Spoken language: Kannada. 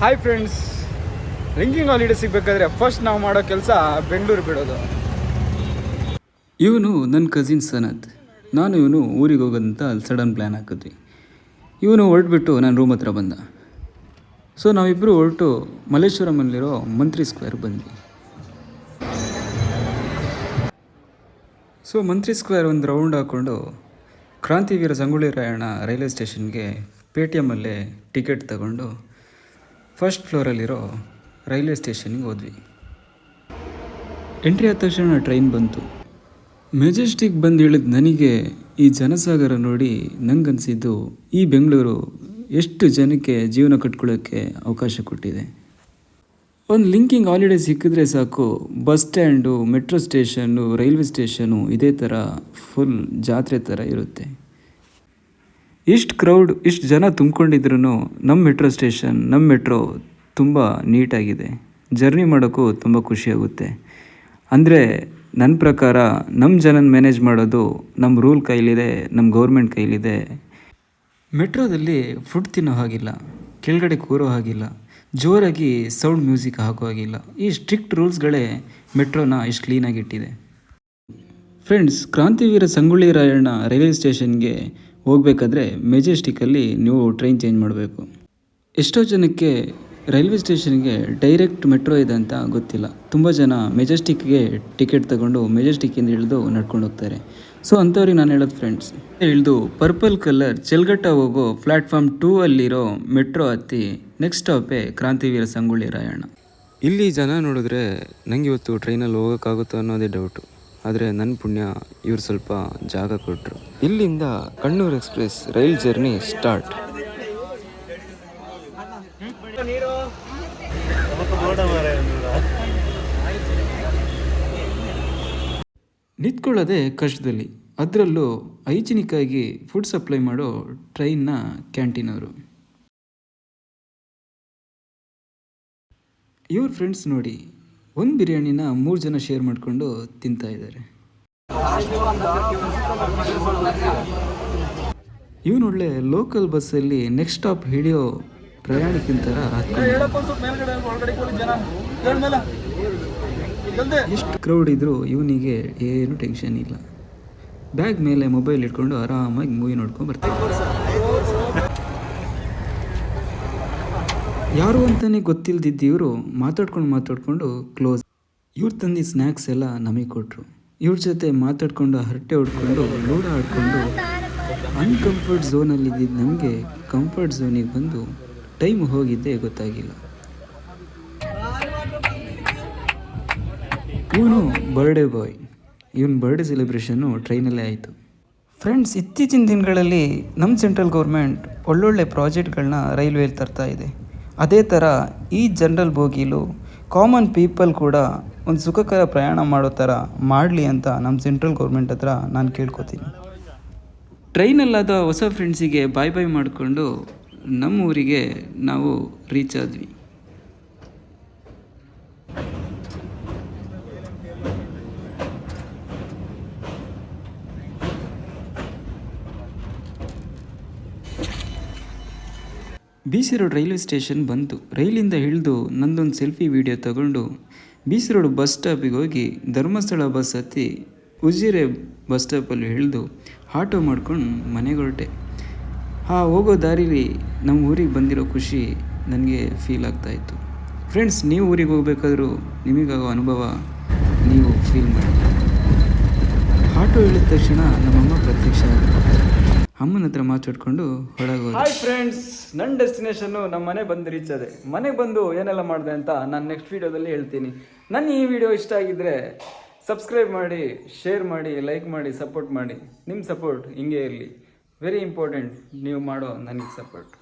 ಹಾಯ್ ಫ್ರೆಂಡ್ಸ್ ರಿಂಗಿಂಗ್ ಹಾಲಿಡೇ ಸಿಗಬೇಕಾದ್ರೆ ಫಸ್ಟ್ ನಾವು ಮಾಡೋ ಕೆಲಸ ಬೆಂಗಳೂರು ಬಿಡೋದು. ಇವನು ನನ್ನ ಕಸಿನ್ ಸನತ್. ನಾನು ಇವನು ಊರಿಗೆ ಹೋಗೋದಂತ ಅಲ್ಲಿ ಸಡನ್ ಪ್ಲ್ಯಾನ್ ಹಾಕಿದ್ವಿ. ಇವನು ಹೊರಟ್ಬಿಟ್ಟು ನನ್ನ ರೂಮ್ ಹತ್ರ ಬಂದ. ಸೊ ನಾವಿಬ್ಬರು ಹೊರಟು ಮಲ್ಲೇಶ್ವರಮಲ್ಲಿರೋ ಮಂತ್ರಿ ಸ್ಕ್ವೇರ್ ಬಂದ್ವಿ. ಸೊ ಮಂತ್ರಿ ಸ್ಕ್ವೇರ್ ಒಂದು ರೌಂಡ್ ಹಾಕ್ಕೊಂಡು ಕ್ರಾಂತಿವೀರ ಸಂಗೊಳ್ಳಿ ರಾಯಣ್ಣ ರೈಲ್ವೆ ಸ್ಟೇಷನ್ಗೆ ಪೇ ಟಿ ಎಮ್ಮಲ್ಲೇ ಟಿಕೆಟ್ ತಗೊಂಡು ಫಸ್ಟ್ ಫ್ಲೋರಲ್ಲಿರೋ ರೈಲ್ವೆ ಸ್ಟೇಷನ್ಗೆ ಹೋದ್ವಿ. ಎಂಟ್ರಿ ಆದ ತಕ್ಷಣ ಟ್ರೈನ್ ಬಂತು. ಮೆಜೆಸ್ಟಿಕ್ ಬಂದು ಹೇಳಿದ ನನಗೆ ಈ ಜನಸಾಗರ ನೋಡಿ ನಂಗನ್ಸಿದ್ದು ಈ ಬೆಂಗಳೂರು ಎಷ್ಟು ಜನಕ್ಕೆ ಜೀವನ ಕಟ್ಕೊಳ್ಳೋಕ್ಕೆ ಅವಕಾಶ ಕೊಟ್ಟಿದೆ. ಒಂದು ಲಿಂಕಿಂಗ್ ಹಾಲಿಡೇ ಸಿಕ್ಕಿದ್ರೆ ಸಾಕು bus stand metro station railway station ಇದೇ ಥರ ಫುಲ್ ಜಾತ್ರೆ ಥರ ಇರುತ್ತೆ. ಇಷ್ಟು ಕ್ರೌಡ್ ಇಷ್ಟು ಜನ ತುಂಬಿಕೊಂಡಿದ್ರು ನಮ್ಮ ಮೆಟ್ರೋ ಸ್ಟೇಷನ್ ನಮ್ಮ ಮೆಟ್ರೋ ತುಂಬ ನೀಟಾಗಿದೆ ಜರ್ನಿ ಮಾಡೋಕ್ಕೂ ತುಂಬ ಖುಷಿಯಾಗುತ್ತೆ ಅಂದರೆ ನನ್ನ ಪ್ರಕಾರ ನಮ್ಮ ಜನನ ಮ್ಯಾನೇಜ್ ಮಾಡೋದು ನಮ್ಮ ರೂಲ್ ಕೈಲಿದೆ ನಮ್ಮ ಗೌರ್ಮೆಂಟ್ ಕೈಲಿದೆ. ಮೆಟ್ರೋದಲ್ಲಿ ಫುಡ್ ತಿನ್ನೋ ಹಾಗಿಲ್ಲ, ಕೆಳಗಡೆ ಕೂರೋ ಹಾಗಿಲ್ಲ, ಜೋರಾಗಿ ಸೌಂಡ್ ಮ್ಯೂಸಿಕ್ ಹಾಕೋ ಹಾಗಿಲ್ಲ. ಈ ಸ್ಟ್ರಿಕ್ಟ್ ರೂಲ್ಸ್ಗಳೇ ಮೆಟ್ರೋನ ಇಷ್ಟು ಕ್ಲೀನಾಗಿಟ್ಟಿದೆ ಫ್ರೆಂಡ್ಸ್ ಕ್ರಾಂತಿವೀರ ಸಂಗೊಳ್ಳಿ ರಾಯಣ್ಣ ರೈಲ್ವೆ ಸ್ಟೇಷನ್ಗೆ ಹೋಗಬೇಕಾದ್ರೆ ಮೆಜೆಸ್ಟಿಕಲ್ಲಿ ನೀವು ಟ್ರೈನ್ ಚೇಂಜ್ ಮಾಡಬೇಕು. ಎಷ್ಟೋ ಜನಕ್ಕೆ ರೈಲ್ವೆ ಸ್ಟೇಷನ್ಗೆ ಡೈರೆಕ್ಟ್ ಮೆಟ್ರೋ ಇದೆ ಅಂತ ಗೊತ್ತಿಲ್ಲ. ತುಂಬ ಜನ ಮೆಜೆಸ್ಟಿಕ್ಗೆ ಟಿಕೆಟ್ ತಗೊಂಡು ಮೆಜೆಸ್ಟಿಕ್ಕಿಂದ ಇಳಿದು ನಡ್ಕೊಂಡು ಹೋಗ್ತಾರೆ. ಸೊ ಅಂಥವ್ರಿಗೆ ನಾನು ಹೇಳೋದು ಫ್ರೆಂಡ್ಸ್ ಇಳಿದು ಪರ್ಪಲ್ ಕಲರ್ ಚೆಲ್ಗಟ್ಟ ಹೋಗೋ ಪ್ಲ್ಯಾಟ್ಫಾರ್ಮ್ ಟೂ ಅಲ್ಲಿರೋ ಮೆಟ್ರೋ ಹತ್ತಿ ನೆಕ್ಸ್ಟ್ ಸ್ಟಾಪೇ ಕ್ರಾಂತಿವೀರ ಸಂಗೊಳ್ಳಿ ರಾಯಣ್ಣ. ಇಲ್ಲಿ ಜನ ನೋಡಿದ್ರೆ ನಂಗೆ ಇವತ್ತು ಟ್ರೈನಲ್ಲಿ ಹೋಗೋಕ್ಕಾಗುತ್ತೋ ಅನ್ನೋದೇ ಡೌಟು ಆದರೆ ನನ್ನ ಪುಣ್ಯ ಇವ್ರು ಸ್ವಲ್ಪ ಜಾಗ ಕೊಟ್ಟರು ಇಲ್ಲಿಂದ Kannur express rail journey start. ನಿಂತ್ಕೊಳ್ಳೋದೆ ಕಷ್ಟದಲ್ಲಿ. ಅದರಲ್ಲೂ ಹೈಜಿನಿಕ್ ಆಗಿ ಫುಡ್ ಸಪ್ಲೈ ಮಾಡೋ ಟ್ರೈನ್ನ ಕ್ಯಾಂಟೀನವರು. ಇವ್ರ ಫ್ರೆಂಡ್ಸ್ ನೋಡಿ ಒಂದು ಬಿರಿಯಾನಿನ ಮೂರು ಜನ ಶೇರ್ ಮಾಡಿಕೊಂಡು ತಿಂತಾ ಇದ್ದಾರೆ. ಒಳ್ಳೆ ಲೋಕಲ್ ಬಸ್ಸಲ್ಲಿ ನೆಕ್ಸ್ಟ್ ಸ್ಟಾಪ್ ಹಿಡಿಯೋ ಪ್ರಯಾಣಿಕನ ಎಷ್ಟು ಕ್ರೌಡ್ ಇದ್ರು ಇವನಿಗೆ ಏನು ಟೆನ್ಷನ್ ಇಲ್ಲ. ಬ್ಯಾಗ್ ಮೇಲೆ ಮೊಬೈಲ್ ಇಟ್ಕೊಂಡು ಆರಾಮಾಗಿ ಮೂವಿ ನೋಡ್ಕೊಂಡು ಬರ್ತೀವಿ ಯಾರು ಅಂತಲೇ ಗೊತ್ತಿಲ್ದಿದ್ದ ಇವರು ಮಾತಾಡ್ಕೊಂಡು ಮಾತಾಡ್ಕೊಂಡು ಕ್ಲೋಸ್ ಇವ್ರು ತಂದಿದ್ದ ಸ್ನ್ಯಾಕ್ಸ್ ಎಲ್ಲ ನಮಗೆ ಕೊಟ್ಟರು ಇವ್ರ ಜೊತೆ ಮಾತಾಡ್ಕೊಂಡು ಹರಟೆ ಹೊಡ್ಕೊಂಡು ಲೂಡ ಆಡ್ಕೊಂಡು ಅನ್ಕಂಫರ್ಟ್ ಝೋನಲ್ಲಿದ್ದಿದ್ದು ನಮಗೆ ಕಂಫರ್ಟ್ ಝೋನಿಗೆ ಬಂದು ಟೈಮ್ ಹೋಗಿದ್ದೇ ಗೊತ್ತಾಗಿಲ್ಲ. ಇವನು ಬರ್ಡೇ ಬಾಯ್ ಇವನ ಬರ್ಡೇ ಸೆಲೆಬ್ರೇಷನ್ನು ಟ್ರೈನಲ್ಲೇ ಆಯಿತು. ಫ್ರೆಂಡ್ಸ್ ಇತ್ತೀಚಿನ ದಿನಗಳಲ್ಲಿ ನಮ್ಮ ಸೆಂಟ್ರಲ್ ಗೌರ್ಮೆಂಟ್ ಒಳ್ಳೊಳ್ಳೆ ಪ್ರಾಜೆಕ್ಟ್ಗಳನ್ನ ರೈಲ್ವೇಲಿ ತರ್ತಾ ಇದೆ. ಅದೇ ಥರ ಈ ಜನರಲ್ ಬೋಗಿಲು ಕಾಮನ್ ಪೀಪಲ್ ಕೂಡ ಒಂದು ಸುಖಕರ ಪ್ರಯಾಣ ಮಾಡೋ ಥರ ಮಾಡಲಿ ಅಂತ ನಮ್ಮ ಸೆಂಟ್ರಲ್ ಗೌರ್ಮೆಂಟ್ ಹತ್ರ ನಾನು ಕೇಳ್ಕೊತೀನಿ. ಟ್ರೈನಲ್ಲಾದ ಹೊಸ ಫ್ರೆಂಡ್ಸಿಗೆ ಬಾಯ್ ಬಾಯ್ ಮಾಡಿಕೊಂಡು ನಮ್ಮ ಊರಿಗೆ ನಾವು ರೀಚ್ ಆದ್ವಿ. ಬಿ ರೈಲ್ವೆ ಸ್ಟೇಷನ್ ಬಂತು. ರೈಲಿಂದ ಇಳಿದು ನಂದೊಂದು ಸೆಲ್ಫಿ ವಿಡಿಯೋ ತಗೊಂಡು ಬಿ ಬಸ್ ಸ್ಟಾಪಿಗೆ ಹೋಗಿ ಧರ್ಮಸ್ಥಳ ಬಸ್ ಹತ್ತಿ ಉಜಿರೆ ಬಸ್ ಸ್ಟಾಪಲ್ಲಿ ಇಳಿದು ಆಟೋ ಮಾಡ್ಕೊಂಡು ಮನೆಗೆ ಹೊರಟೆ ಆ ಹೋಗೋ ದಾರಿಲಿ ನಮ್ಮ ಊರಿಗೆ ಬಂದಿರೋ ಖುಷಿ ನನಗೆ ಫೀಲ್ ಆಗ್ತಾಯಿತ್ತು ಫ್ರೆಂಡ್ಸ್ ನೀವು ಊರಿಗೆ ಹೋಗಬೇಕಾದ್ರೂ ನಿಮಗಾಗೋ ಅನುಭವ ನೀವು ಫೀಲ್ ಮಾಡಿ ಆಟೋ ಇಳಿದ ತಕ್ಷಣ ನಮ್ಮಮ್ಮ ಪ್ರತ್ಯಕ್ಷ ಆದ್ರು. ಅಮ್ಮನ ಹತ್ರ ಮಾತಾಡ್ಕೊಂಡು ಹಾಯ್ ಫ್ರೆಂಡ್ಸ್ ನನ್ನ ಡೆಸ್ಟಿನೇಷನ್ನು ನಮ್ಮ ಮನೆ ಬಂದು ರೀಚ್ ಅದೆ ಮನೆಗೆ ಬಂದು ಏನೆಲ್ಲ ಮಾಡಿದೆ ಅಂತ ನಾನು ನೆಕ್ಸ್ಟ್ ವೀಡಿಯೋದಲ್ಲಿ ಹೇಳ್ತೀನಿ. ನನ್ನ ಈ ವಿಡಿಯೋ ಇಷ್ಟ ಆಗಿದ್ರೆ ಸಬ್ಸ್ಕ್ರೈಬ್ ಮಾಡಿ ಶೇರ್ ಮಾಡಿ ಲೈಕ್ ಮಾಡಿ ಸಪೋರ್ಟ್ ಮಾಡಿ. ನಿಮ್ಮ ಸಪೋರ್ಟ್ ಹಿಂಗೆ ಇರಲಿ. ವೆರಿ ಇಂಪಾರ್ಟೆಂಟ್ ನೀವು ಮಾಡೋ ನನಗೆ ಸಪೋರ್ಟ್